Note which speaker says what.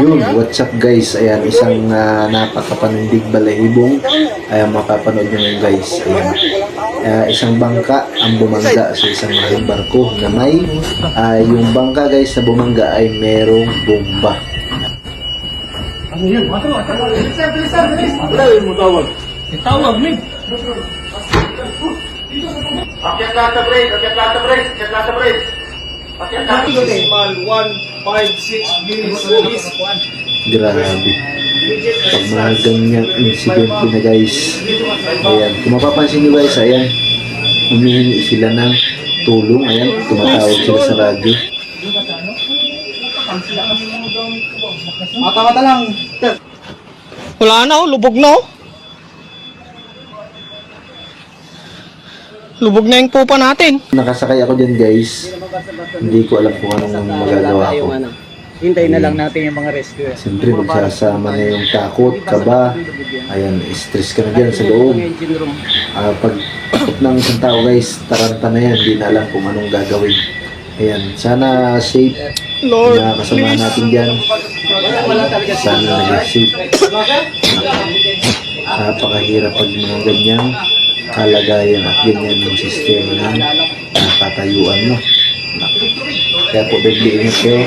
Speaker 1: Yun, what's up guys? Ayan, isang uh, napakapanindig balahibong. Ayan, mapapanood nyo yun guys. Ayan. Ah, isang bangka ang bumangga sa isang malaking barko na may ah, yung bangka guys na bumangga ay merong bomba.
Speaker 2: Tawag, Mig.
Speaker 3: Akyat lahat sa break, akyat lahat sa break, akyat lahat sa break. Akyat lahat.
Speaker 2: Decimal 156 minutes.
Speaker 1: Grabe. Pag mga ganyang insidente na guys. Ayan, kung mapapansin nyo guys, ayan, humihingi sila ng tulong. Ayan, tumatawag sila sa radyo.
Speaker 2: Mata-mata lang. Wala na, oh. lubog na. oh. Lubog na yung pupa natin.
Speaker 1: Nakasakay ako dyan guys. Hindi ko alam kung anong magagawa ko.
Speaker 4: Hintayin na lang natin yung mga rescue.
Speaker 1: Siyempre magsasama na yung takot, kaba. Ayan, stress ka na dyan sa loob. Ah, pag takot ng isang tao guys, taranta na yan. Hindi na alam kung anong gagawin. Ayan, sana safe
Speaker 2: Lord,
Speaker 1: na kasama natin dyan. Sana safe. Napakahirap pag mga ganyang kalagayan at ganyan yung sistema ng nakatayuan mo. Kaya po, bigli ingat kayo.